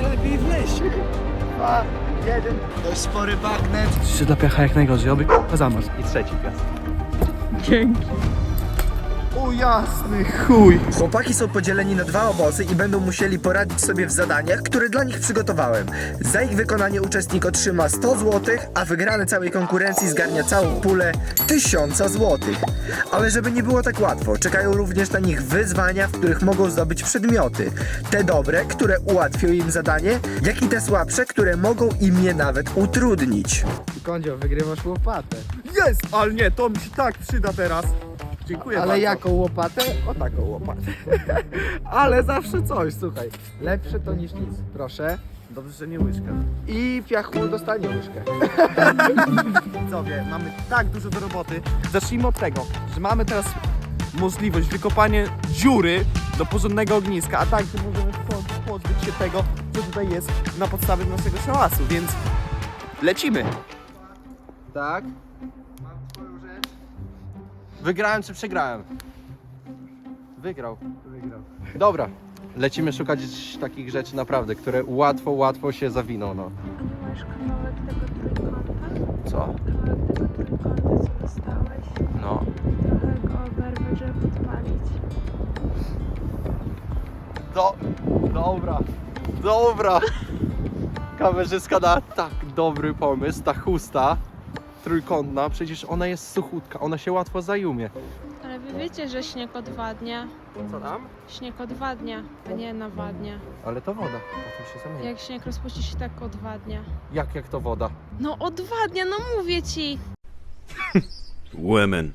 sobie lepiej wleźć. Dwa, jeden. Dość spory bagnet. Czy dla piacha jak najgorzej, oby k***a zamaz. I trzeci piast. Dzięki. O jasny chuj! Chłopaki są podzieleni na dwa obozy i będą musieli poradzić sobie w zadaniach, które dla nich przygotowałem. Za ich wykonanie uczestnik otrzyma 100 zł, a wygrany całej konkurencji zgarnia całą pulę 1000 zł. Ale żeby nie było tak łatwo, czekają również na nich wyzwania, w których mogą zdobyć przedmioty. Te dobre, które ułatwią im zadanie, jak i te słabsze, które mogą im je nawet utrudnić. Kondzio, wygrywasz łopatę. Jest! Ale nie, to mi się tak przyda teraz. Dziękuję Ale bardzo. jaką łopatę? O taką łopatę. Ale zawsze coś, słuchaj. Lepsze to niż nic. Proszę. Dobrze, że nie łyżka. I piachu dostanie łyżkę. Widzowie, mamy tak dużo do roboty. Zacznijmy od tego, że mamy teraz możliwość wykopania dziury do porządnego ogniska, a także możemy po- pozbyć się tego, co tutaj jest na podstawie naszego szałasu, więc lecimy. Tak? Wygrałem czy przegrałem? Wygrał. Wygrał. Dobra, lecimy szukać takich rzeczy naprawdę, które łatwo, łatwo się zawiną, no. A nie masz kawałek tego trójkąta? Co? Kawałek tego trójkąta, co dostałeś? No. Trochę go oberwać, żeby podpalić. Do, dobra, dobra. Kamerzyska da tak dobry pomysł, ta chusta trójkątna, przecież ona jest suchutka, ona się łatwo zajumie. Ale wy wiecie, że śnieg odwadnia. Co tam? Śnieg odwadnia, a nie nawadnia. Ale to woda, potem się zamieni. Jak śnieg rozpuści się, tak odwadnia. Jak, jak to woda? No odwadnia, no mówię ci! Women.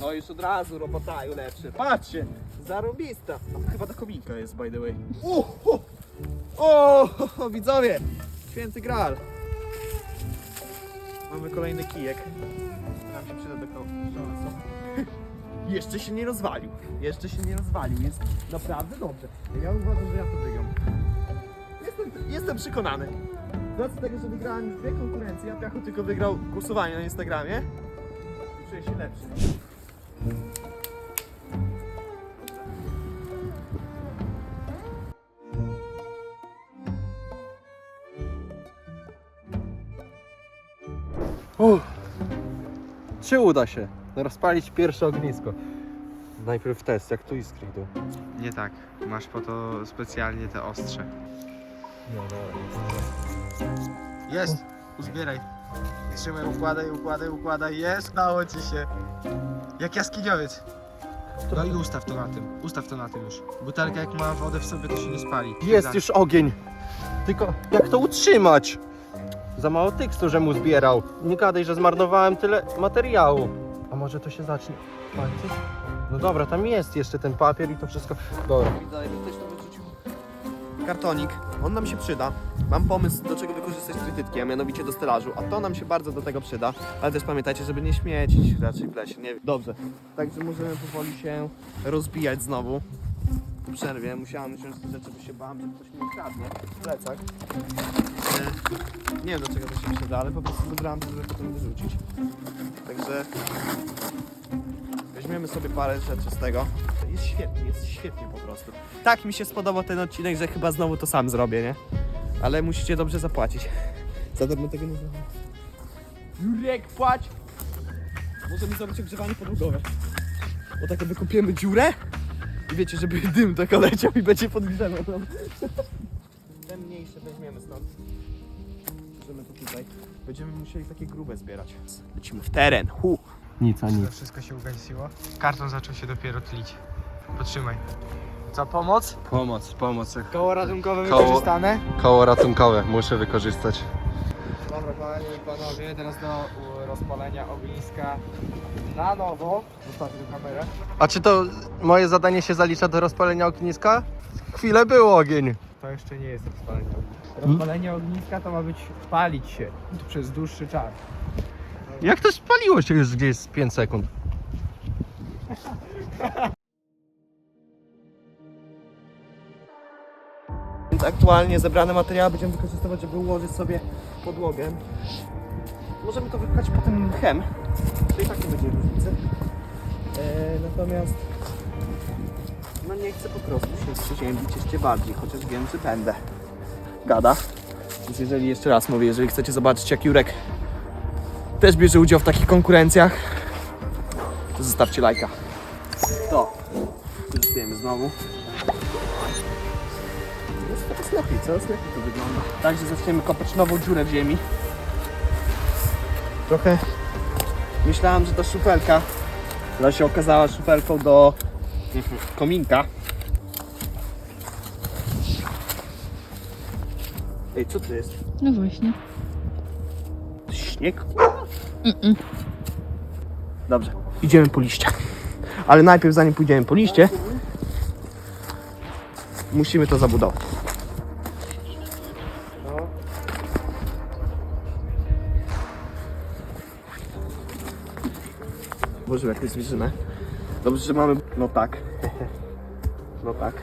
No już od razu robotaju lepszy. Patrzcie, zarobista. A chyba ta kominka jest, by the way. O, o, o, o widzowie, święty gral. Mamy kolejny kijek. Nam się przyda do. Jeszcze się nie rozwalił. Jeszcze się nie rozwalił. Jest naprawdę dobrze. Ja uważam, że ja to wygram. Jestem, jestem przekonany. Z racji tego, że wygrałem dwie konkurencje, a Piachu tylko wygrał głosowanie na Instagramie. Czuję się lepszy. Czy uda się rozpalić pierwsze ognisko? Najpierw test, jak tu iskry idą. Nie tak. Masz po to specjalnie te ostrze. No, Jest! Uzbieraj. Trzymaj, układaj, układaj, układaj. Jest! Udało ci się. Jak jaskiniowiec. No i ustaw to na tym. Ustaw to na tym już. Butelka jak ma wodę w sobie, to się nie spali. Jest już ogień. Tylko jak to utrzymać? Za mało tekstu, że mu zbierał. Nie gadaj, że zmarnowałem tyle materiału. A może to się zacznie palić? No dobra, tam jest jeszcze ten papier i to wszystko. Dobra. Ktoś wyrzucił kartonik. On nam się przyda. Mam pomysł, do czego wykorzystać trytytki, a mianowicie do stelażu. A to nam się bardzo do tego przyda. Ale też pamiętajcie, żeby nie śmiecić raczej w lesie. Nie? Dobrze. Także możemy powoli się rozbijać znowu. Przerwie musiałem wziąć te rzeczy, bo się bałem, że ktoś mi ukradnie plecak. E, Nie wiem do czego to się przyda, ale po prostu wybrałem to, żeby potem wyrzucić. Także weźmiemy sobie parę rzeczy z tego. Jest świetnie, jest świetnie po prostu. Tak mi się spodobał ten odcinek, że chyba znowu to sam zrobię, nie? Ale musicie dobrze zapłacić. Za darmo tego nie zrobię. Jurek, płać! Możemy zrobić ogrzewanie podłogowe. Bo tak wykupiemy dziurę i wiecie, żeby dym tylko leciał i będzie podgrzewał. No. Te mniejsze weźmiemy stąd. Możemy to tutaj. Będziemy musieli takie grube zbierać. Lecimy w teren. Hu. Nic, a nic. Wszystko się ugasiło. Karton zaczął się dopiero tlić. Potrzymaj. Co, pomoc? Pomoc, pomoc. Koło ratunkowe Koło- wykorzystane. Koło ratunkowe muszę wykorzystać. Dobra, panie i panowie, teraz do u, rozpalenia ogniska na nowo. Zostawię tę kamerę. A czy to moje zadanie się zalicza do rozpalenia ogniska? Chwilę był ogień. To jeszcze nie jest rozpalenie ogniska. Rozpalenie ogniska to ma być palić się przez dłuższy czas. Jak to spaliło się już gdzieś z 5 sekund? Więc aktualnie zebrane materiały będziemy wykorzystywać, żeby ułożyć sobie podłogę. Możemy to wypchać potem chem, czyli tak nie będzie różnicy. E, natomiast no nie chcę po prostu się przeziębić jeszcze bardziej, chociaż wiem, że będę. Gada. Więc jeżeli jeszcze raz mówię, jeżeli chcecie zobaczyć jak Jurek też bierze udział w takich konkurencjach, to zostawcie lajka. To. Testujemy znowu. Jest coraz lepiej, coraz lepiej to wygląda. Także zaczniemy kopać nową dziurę w ziemi. Trochę myślałem, że to szufelka, ale się okazała szufelką do kominka. Ej, co to jest? No właśnie. Śnieg? Dobrze, idziemy po liście. Ale najpierw zanim pójdziemy po liście, musimy to zabudować. Boże, jak jest zwierzynę. Dobrze, że mamy... No tak. No tak.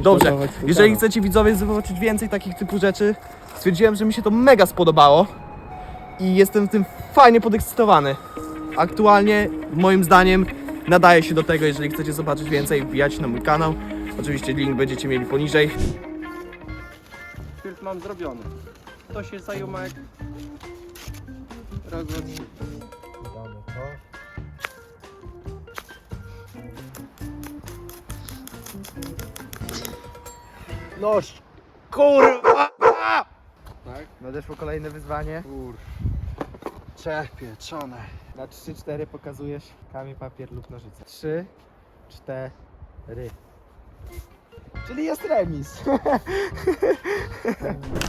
Dobrze, jeżeli chcecie widzowie zobaczyć więcej takich typu rzeczy, stwierdziłem, że mi się to mega spodobało i jestem tym fajnie podekscytowany. Aktualnie, moim zdaniem, nadaje się do tego, jeżeli chcecie zobaczyć więcej, wbijać na mój kanał. Oczywiście link będziecie mieli poniżej. Film mam zrobiony. To się zajmie jak... Raz, dwa, trzy. Damy to. Noż! Kurwa! Tak? Nadeszło kolejne wyzwanie. Kur... Przepieczone. Na 3-4 pokazujesz kamień, papier lub nożyce. 3, 4. Czyli jest remis.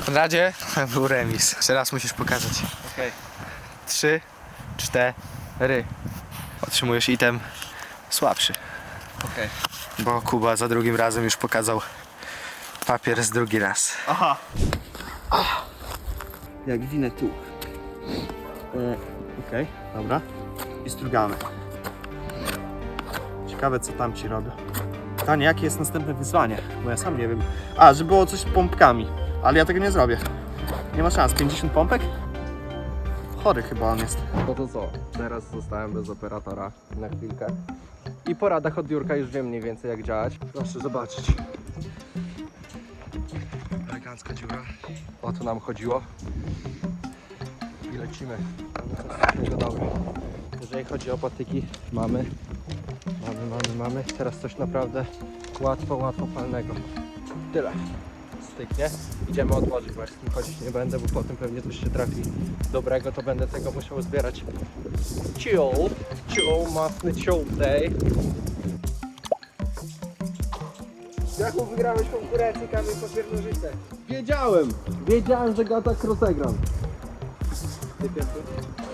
W razie był remis. Jeszcze raz musisz pokazać. Okej. Trzy, cztery. Otrzymujesz item słabszy. Okej. Bo Kuba za drugim razem już pokazał papier z drugi raz. Aha. Jak winę tu. E, Okej, dobra. I strugamy. Ciekawe co tam ci robią. Pytanie, jakie jest następne wyzwanie? Bo ja sam nie wiem. A, że było coś z pompkami. Ale ja tego nie zrobię. Nie ma szans. 50 pompek? Chory chyba on jest. No to co? Teraz zostałem bez operatora na chwilkę. I po radach od Jurka już wiem mniej więcej jak działać. Proszę zobaczyć. To nam chodziło. I lecimy. Coś dobra. Jeżeli chodzi o patyki, mamy. Mamy, mamy, mamy. Teraz coś naprawdę łatwo, łatwo palnego. Tyle. Styknie. Idziemy odłożyć, bo chodzić nie będę, bo potem pewnie coś się trafi dobrego, to będę tego musiał zbierać. Ciul, ciul, mocny ciul day. Jaką wygrałeś konkurencję kamień, papier, nożyce? Wiedziałem! Wiedziałem, że go tak rozegram.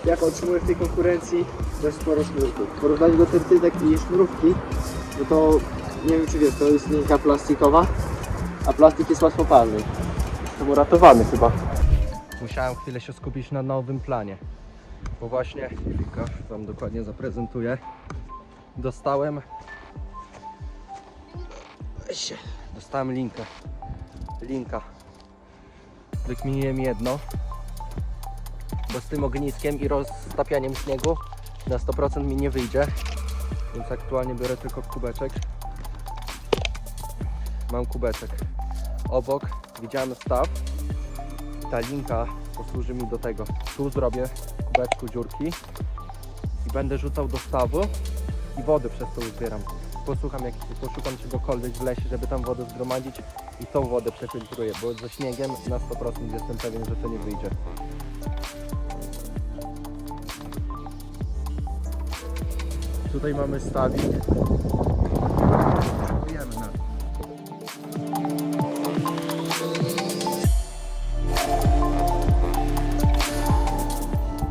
Jak otrzymujesz w tej konkurencji dość sporo sznurków. W porównaniu do tertynek i sznurówki, no to nie wiem czy wiesz, to jest linka plastikowa, a plastik jest łatwopalny. Jestem uratowany chyba. Musiałem chwilę się skupić na nowym planie, bo właśnie, chwilkę, wam dokładnie zaprezentuję, dostałem Weź się. dostałem linkę, linka. Wykminiłem jedno, bo z tym ogniskiem i roztapianiem śniegu na 100% mi nie wyjdzie. Więc aktualnie biorę tylko kubeczek. Mam kubeczek. Obok widziałem staw. Ta linka posłuży mi do tego. Tu zrobię w kubeczku dziurki i będę rzucał do stawu i wody przez to uzbieram. Posłucham jak, poszukam czegokolwiek w lesie, żeby tam wodę zgromadzić i tą wodę przefiltruję, bo ze śniegiem na 100% jestem pewien, że to nie wyjdzie. Tutaj mamy stawik. Na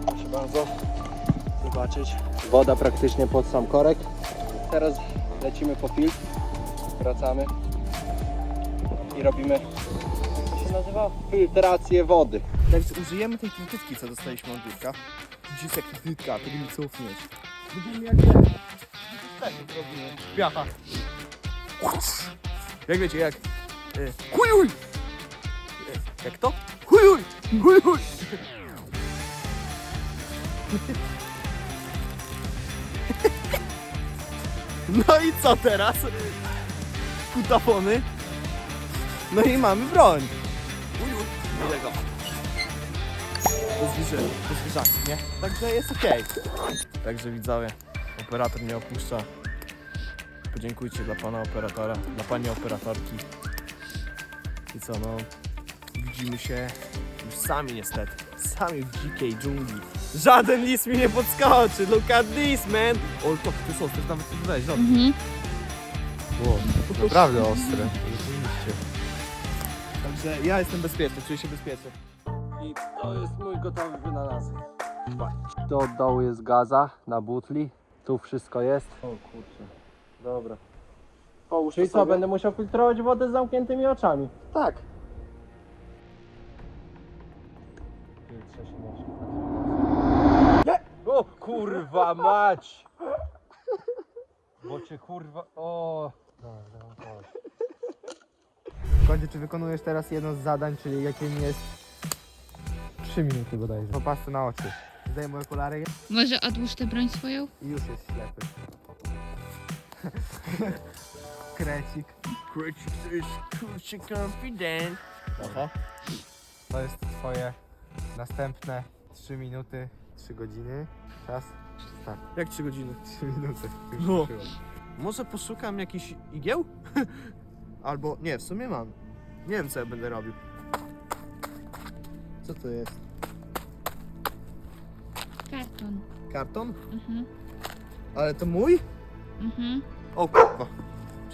Proszę bardzo, zobaczyć. Woda praktycznie pod sam korek. Teraz lecimy po filtr, wracamy i robimy, co się nazywa? Filtrację wody. Jak użyjemy tej krytyki, co dostaliśmy od Jurka, jest jak krytyka, tego nie cofniesz. Będziemy jak. Tak, robimy. Jak wiecie, jak... Y, chuj, chuj. Y, Jak to? Chuj, chuj, chuj, chuj. No i co teraz? kutafony. No i mamy broń. Uj, uj, ile go. To zwierzę, to zwierzaki, nie? Także jest okej. Także widzowie, operator nie opuszcza. Podziękujcie dla pana operatora, dla pani operatorki. I co, no, widzimy się już sami niestety. Sami w dzikiej dżungli. Żaden lis mi nie podskoczy. Look at this, man. O, to ty są, też nawet weź, zobacz. Mhm. Wow, naprawdę ostre. Także ja jestem bezpieczny, czuję się bezpieczny. I to jest mój gotowy wynalazek. Tu od dołu jest gaza na butli. Tu wszystko jest. O kurczę. Dobra. Połóż Czyli co, będę musiał filtrować wodę z zamkniętymi oczami? Tak. O kurwa mać! Bo cię kurwa... O! Dobra, dobra. Kończy, czy wykonujesz teraz jedno z zadań, czyli jakim jest 3 minuty bodajże. Popatrz na oczy. Zdejmuję okulary Może odłóż tę broń swoją? i już jest ślepy. Krecik. Krecik to jest kurczę confident. Aha. To jest twoje następne 3 minuty, 3 godziny. Czas. Start. Jak 3 godziny? 3 minuty. Już No. ruszyło. Może poszukam jakichś igieł? Albo, nie, w sumie mam. Nie wiem co ja będę robił. Co to jest? Karton. Karton? Mhm. Ale to mój? Mhm. O kurwa.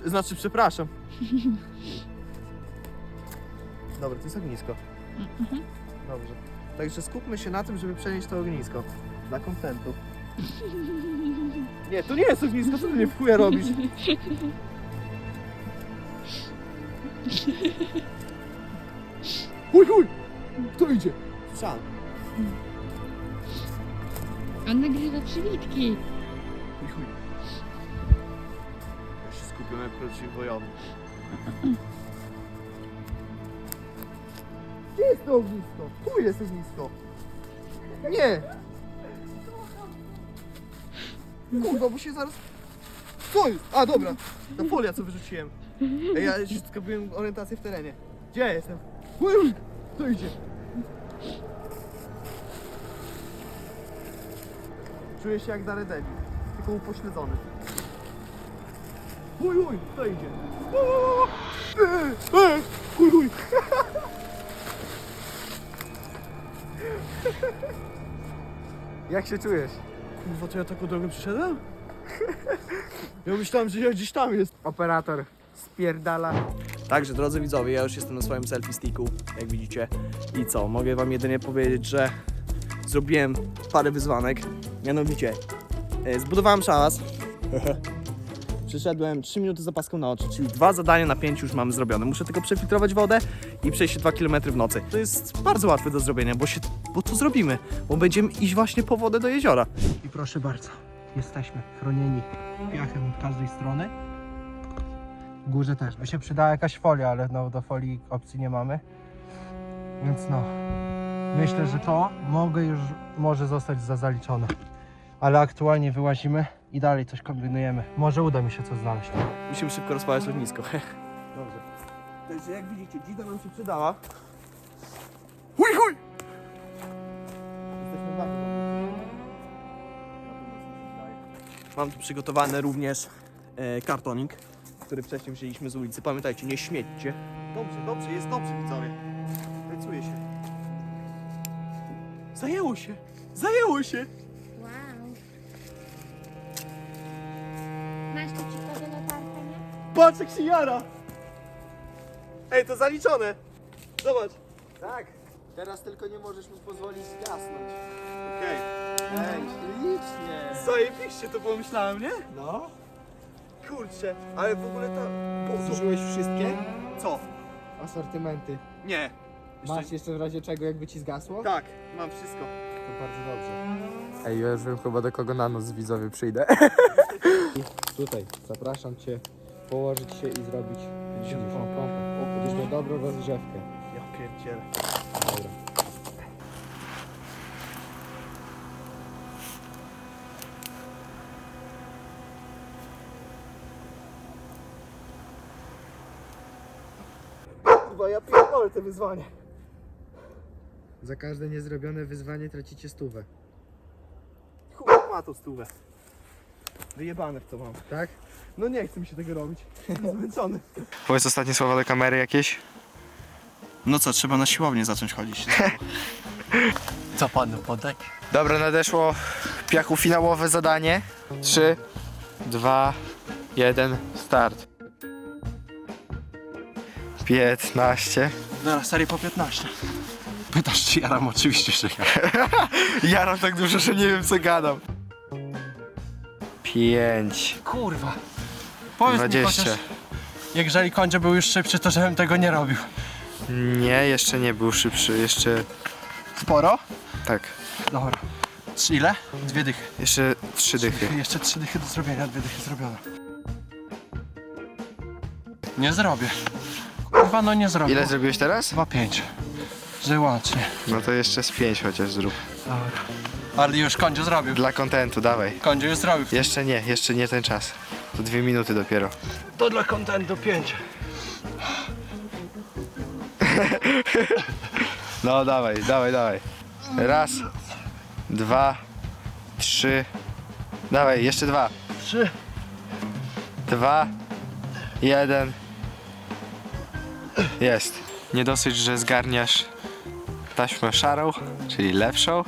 Znaczy, przepraszam. Dobra, to jest ognisko. Mhm. Dobrze. Także skupmy się na tym, żeby przenieść to ognisko. Dla kontentu. Nie, to nie jest ognisko, co ty mnie w chuja robisz? Chuj, chuj! Kto idzie? Słyszałem. On nagrywa przywitki. Chuj, chuj. Ja się skupiam jak przeciwbojowy. Gdzie jest to ognisko? Tu jest ognisko. Nie! Kurwa, bo się zaraz... Co jest? A, dobra. Ta folia, co wyrzuciłem. Ej, ja już zgubiłem orientację w terenie. Gdzie ja jestem? Uj, uj, to idzie. Czuję się jak Daredevil, tylko upośledzony. Uj, uj, to idzie. E, Uj, uj. Jak się czujesz? Kurwa, to ja taką drogę przyszedłem? Ja myślałem, że ja gdzieś tam jest. Operator spierdala. Także drodzy widzowie, ja już jestem na swoim selfie sticku, jak widzicie. I co, mogę wam jedynie powiedzieć, że zrobiłem parę wyzwanek. Mianowicie, e, zbudowałem szałas. Przyszedłem 3 minuty z opaską na oczy, czyli dwa zadania na 5 już mam zrobione. Muszę tylko przefiltrować wodę i przejść 2 km w nocy. To jest bardzo łatwe do zrobienia, bo, się, bo to zrobimy. Bo będziemy iść właśnie po wodę do jeziora. I proszę bardzo, jesteśmy chronieni piachem od każdej strony. W górze też by się przydała jakaś folia, ale no do folii opcji nie mamy. Więc no, myślę, że to mogę już, może zostać za zaliczone. Ale aktualnie wyłazimy i dalej coś kombinujemy. Może uda mi się coś znaleźć. Musimy szybko rozpalać ognisko. Dobrze. Także jak widzicie, dzida nam się przydała. Chuj, chuj! Jesteśmy bardzo Mam tu przygotowany również e, kartonik, który wcześniej wzięliśmy z ulicy. Pamiętajcie, nie śmiećcie. Dobrze, dobrze, jest dobrze, widzowie. Pracuje się. Zajęło się! Zajęło się! Wow. Masz tu przykłady latarkę, nie? Patrz jak się jara! Ej, to zaliczone! Zobacz. Tak. Teraz tylko nie możesz mu pozwolić zgasnąć. Okej. Ej, ślicznie. Zajebiście to pomyślałem, nie? No. Kurczę, ale w ogóle ta... Zużyłeś wszystkie Co? asortymenty. Nie. Jeszcze... Masz jeszcze w razie czego, jakby ci zgasło? Tak, mam wszystko. To bardzo dobrze. Ej, ja już wiem chyba do kogo na noc widzowie przyjdę. Tutaj, zapraszam cię położyć się i zrobić pompę. O, będziesz miał dobrą rozgrzewkę. Ja pierdzielę. Dobra. Pierdolę te wyzwanie. Za każde niezrobione wyzwanie tracicie stówę. Chuj ma to stówę. Wyjebane w to mam. Tak? No nie chce mi się tego robić. Jestem zmęczony. Powiedz ostatnie słowa do kamery jakieś? No co, trzeba na siłownię zacząć chodzić. Co panu podać? Dobra, nadeszło piachu finałowe zadanie. 3, 2, 1, start. 15. Zaraz, serii po 15. Pytasz czy jaram? Oczywiście, że ja. Jaram tak dużo, że nie wiem co gadam. 5, Kurwa. Powiedz mi 20. chociaż, jeżeli kondzie był już szybszy, to żebym tego nie robił. Nie, jeszcze nie był szybszy, jeszcze Sporo? tak. Dobra. Trzy ile? Dwie dychy. Jeszcze 3 dychy. Jeszcze trzy dychy do zrobienia, dwie dychy zrobione. Nie zrobię. Kurwa, no nie zrobię. Ile zrobiłeś teraz? Chyba pięć. Że łącznie. No to jeszcze z 5 chociaż zrób. Dobra. Ale już kondziu zrobił. Dla kontentu, dawaj. Kondziu już zrobił. Jeszcze nie, jeszcze nie ten czas. To dwie minuty dopiero. To dla kontentu pięć. No dawaj, dawaj, dawaj. Raz, dwa, trzy. Dawaj, jeszcze dwa. Trzy. Dwa, jeden. Jest. Nie dosyć, że zgarniasz taśmę szarą, czyli lepszą,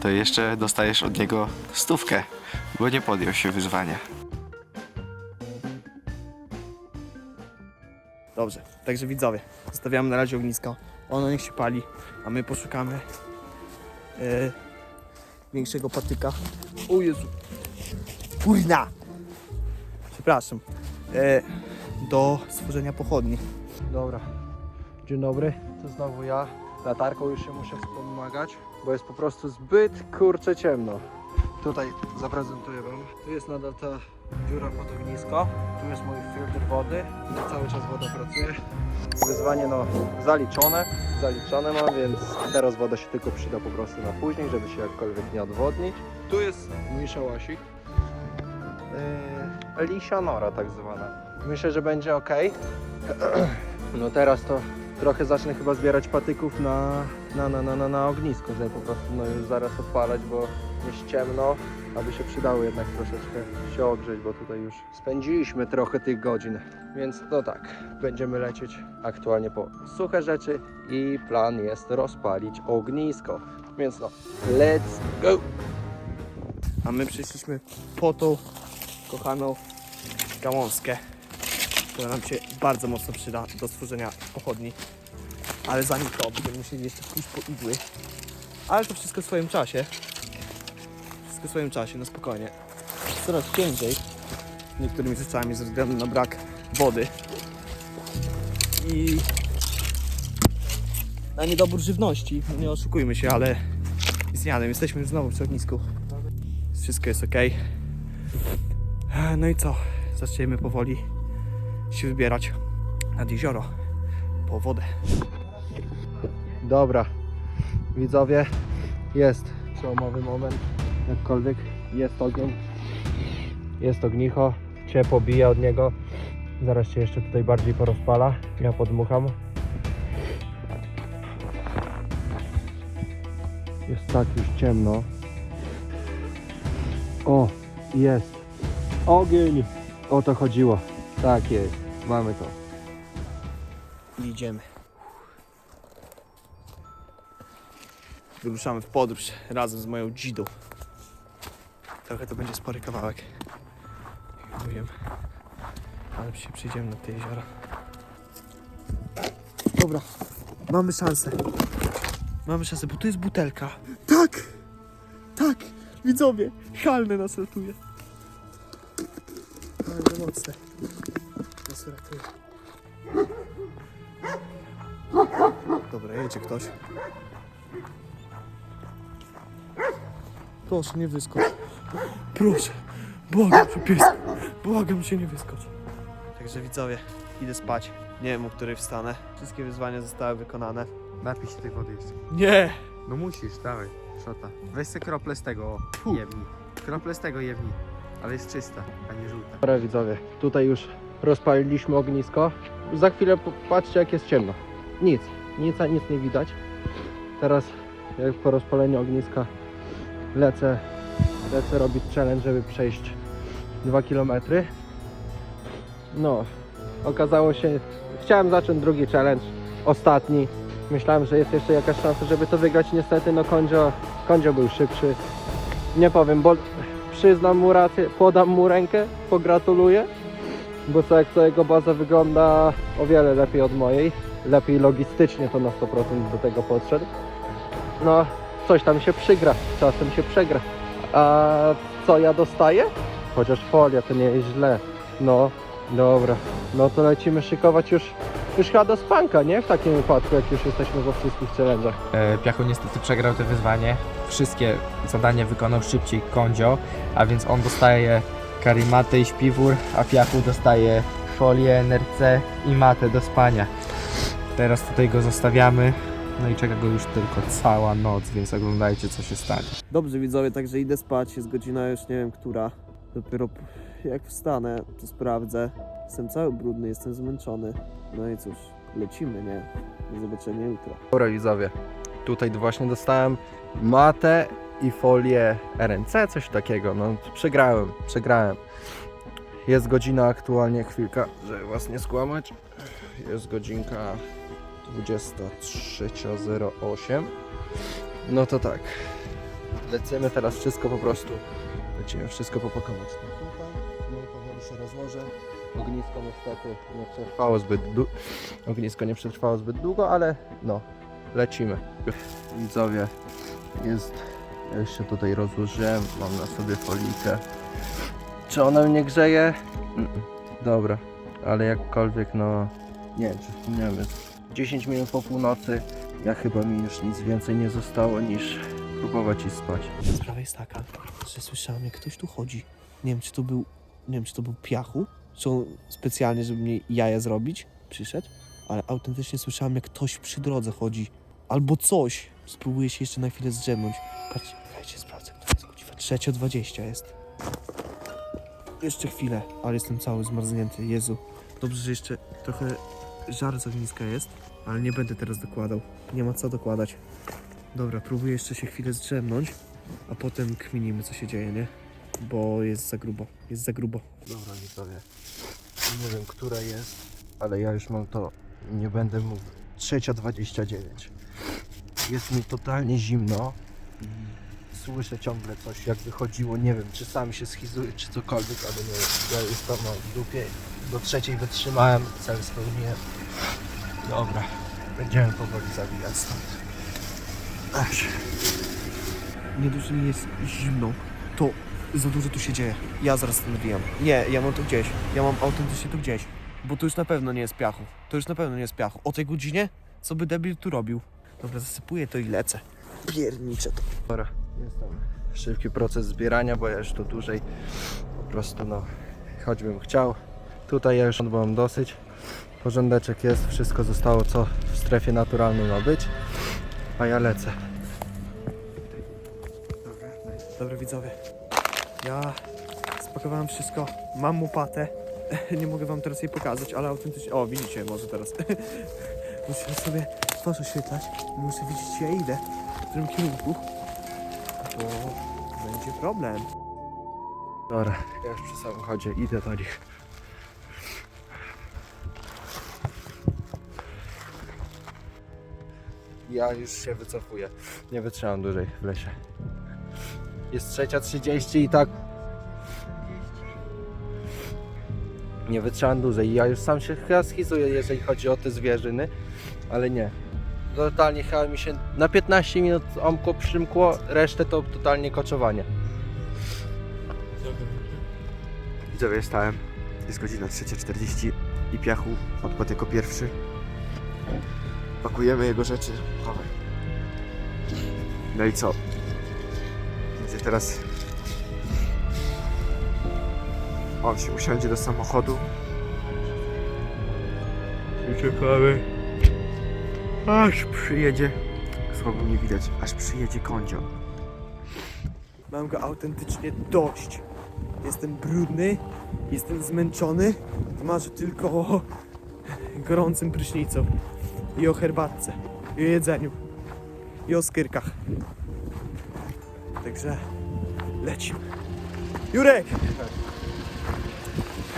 to jeszcze dostajesz od niego stówkę, bo nie podjął się wyzwania. Dobrze, także widzowie, zostawiamy na razie ognisko. Ono niech się pali, a my poszukamy e, większego patyka. O Jezu. Kurna! Przepraszam. E, do stworzenia pochodni. Dobra. Dzień dobry. To znowu ja. Latarką już się muszę wspomagać, bo jest po prostu zbyt kurcze ciemno. Tutaj zaprezentuję wam. Tu jest nadal ta dziura pod ognisko. Tu jest mój filtr wody. Cały czas woda pracuje. Wyzwanie no zaliczone. Zaliczone mam, więc teraz woda się tylko przyda po prostu na później, żeby się jakkolwiek nie odwodnić. Tu jest mój szałasik. Yy, Lisia Nora tak zwana. Myślę, że będzie ok. No teraz to trochę zacznę chyba zbierać patyków na, na, na, na, na, na ognisku, żeby po prostu no już zaraz odpalać, bo jest ciemno, aby się przydało jednak troszeczkę się ogrzeć, bo tutaj już spędziliśmy trochę tych godzin. Więc no tak, będziemy lecieć aktualnie po suche rzeczy i plan jest rozpalić ognisko. Więc no, let's go! A my przyszliśmy po tą kochaną gałązkę, która nam się bardzo mocno przyda do stworzenia pochodni. Ale zanim to, będziemy musieli jeszcze pójść po igły. Ale to wszystko w swoim czasie. Wszystko w swoim czasie, no spokojnie. Coraz ciężej niektórymi rzeczami ze względu na brak wody. I na niedobór żywności. No nie oszukujmy się, ale z Janem jesteśmy już znowu przy ognisku. Wszystko jest ok. No i co? Zaczniemy powoli się wybierać nad jezioro po wodę. Dobra, widzowie, jest przełomowy moment, jakkolwiek jest ogień, jest ognicho, ciepło bije od niego, zaraz się jeszcze tutaj bardziej porozpala, ja podmucham. Jest tak już ciemno. O, jest, ogień, o to chodziło, tak jest, mamy to. I idziemy. Wyruszamy w podróż razem z moją dzidą. Trochę to będzie spory kawałek. Jak wiem. Ale się przyjdziemy na te jeziora. Dobra, mamy szansę. Mamy szansę, bo tu jest butelka. Tak! Tak! Widzowie, halny nas ratuje. Ale mocne. Ratuje. Dobra, jedzie ktoś. Proszę, nie wyskocz. Proszę, błagam cię, piesku. Błagam cię, nie wyskocz. Także widzowie, idę spać. Nie wiem, o której wstanę. Wszystkie wyzwania zostały wykonane. Napij się tej wody jeszcze. Nie! No musisz, dawaj, szota. Weź se krople z tego, o, jebni. Krople z tego jebni. Ale jest czysta, a nie żółta. Dobra widzowie, tutaj już rozpaliliśmy ognisko. Za chwilę patrzcie jak jest ciemno. nic, nic, a nic nie widać. Teraz jak po rozpaleniu ogniska lecę, lecę robić challenge, żeby przejść 2 km. No, okazało się, chciałem zacząć drugi challenge, ostatni. Myślałem, że jest jeszcze jakaś szansa, żeby to wygrać. Niestety, no Kondzio, Kondzio był szybszy. Nie powiem, bo przyznam mu rację, podam mu rękę, pogratuluję. Bo co jak co jego baza wygląda o wiele lepiej od mojej. Lepiej logistycznie to na 100% do tego podszedł. No, coś tam się przygra, czasem się przegra. A co ja dostaję? Chociaż folia to nie jest źle. No, dobra. No to lecimy szykować już, już chyba do spanka, nie? W takim wypadku, jak już jesteśmy we wszystkich challenge'ach. E, Piachu niestety przegrał to wyzwanie. Wszystkie zadania wykonał szybciej Kondzio, a więc on dostaje karimatę i śpiwór, a Piachu dostaje folię, NRC i matę do spania. Teraz tutaj go zostawiamy, no i czeka go już tylko cała noc, więc oglądajcie co się stanie. Dobrze widzowie, także idę spać, jest godzina już nie wiem która. Dopiero jak wstanę, to sprawdzę. Jestem cały brudny, jestem zmęczony. No i cóż, lecimy, nie? Do zobaczenia jutro. Dobra widzowie, tutaj właśnie dostałem matę i folię RNC, coś takiego, no przegrałem, przegrałem. Jest godzina aktualnie, chwilka, żeby was nie skłamać. Jest godzinka 23.08. No to tak, lecimy teraz wszystko po prostu, lecimy wszystko popakować. No tutaj, no i powoli się rozłożę. Ognisko niestety nie przetrwało zbyt długo. Ognisko nie przetrwało zbyt długo, ale no, lecimy. Widzowie, jest. Ja już się tutaj rozłożyłem, mam na sobie folikę. Czy ona mnie grzeje? Dobra, ale jakkolwiek, no. Nie wiem, czy wspomniałem, jest 10 minut po północy. Ja chyba mi już nic więcej nie zostało niż próbować i spać. Sprawa jest taka, że słyszałem jak ktoś tu chodzi. Nie wiem czy to był, nie wiem czy to był piachu, czy on specjalnie, żeby mnie jaja zrobić, przyszedł, ale autentycznie słyszałem jak ktoś przy drodze chodzi albo coś. Spróbuję się jeszcze na chwilę zdrzemnąć. Patrzcie, dajcie sprawdzę, to jest godzina 3.20 jest. Jeszcze chwilę, ale jestem cały zmarznięty, Jezu. Dobrze, że jeszcze trochę żar z ogniska jest, ale nie będę teraz dokładał. Nie ma co dokładać. Dobra, próbuję jeszcze się chwilę zdrzemnąć, a potem kminimy co się dzieje, nie? Bo jest za grubo, jest za grubo. Dobra, widzowie. Nie wiem, która jest, ale ja już mam to. Nie będę mógł 3.29. Jest mi totalnie zimno. Słyszę ciągle coś, jak wychodziło. Nie wiem, czy sam się schizuję, czy cokolwiek, ale nie wiem. Ja jestem w dupie. Do trzeciej wytrzymałem, cel spełniłem. Dobra, będziemy powoli zawijać stąd. Ach. Nie mi jest zimno, to za dużo tu się dzieje. Ja zaraz stąd wijam. Nie, ja mam to gdzieś. Ja mam autentycznie to gdzieś. Bo to już na pewno nie jest piachu. To już na pewno nie jest piachu. O tej godzinie? Co by debil tu robił? Dobra, zasypuję to i lecę. Piernicze to. Dobra, jest tam szybki proces zbierania, bo ja już tu dłużej po prostu no, choćbym chciał. Tutaj ja już mam dosyć. Porządeczek jest, wszystko zostało co w strefie naturalnej ma być, a ja lecę. Dobra widzowie, ja spakowałem wszystko, mam łopatę, nie mogę wam teraz jej pokazać, ale autentycznie, o widzicie może teraz, muszę sobie twarz oświetlać, muszę widzieć ja idę, w którym kierunku, bo będzie problem. Dobra, ja już przy samochodzie idę do nich. Ja już się wycofuję. Nie wytrzymam dłużej w lesie. Jest trzecia 30 i tak. Nie wytrzymam dłużej. Ja już sam się chyba schizuję, jeżeli chodzi o te zwierzyny, ale nie. Totalnie chyba mi się na 15 minut omkło przymkło, resztę to totalnie koczowanie. Widzowie, stałem. Jest godzina 3.40 i piachu odpadł jako pierwszy. Pakujemy jego rzeczy. No i co? Gdzie teraz on się usiądzie do samochodu. I czekamy. Aż przyjedzie. Słabo mnie widać. Aż przyjedzie kądzio. Mam go autentycznie dość. Jestem brudny, jestem zmęczony, marzę tylko o gorącym prysznicu. i o herbatce, i o jedzeniu, i o skyrkach. Także lecimy. Jurek!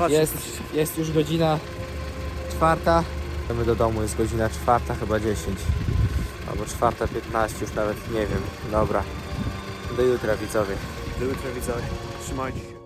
Patrz, Jest, jest już godzina czwarta. Idziemy do domu, jest godzina czwarta, chyba 10. Albo czwarta 15, już nawet nie wiem. Dobra. Do jutra widzowie. Do jutra widzowie. Trzymajcie się.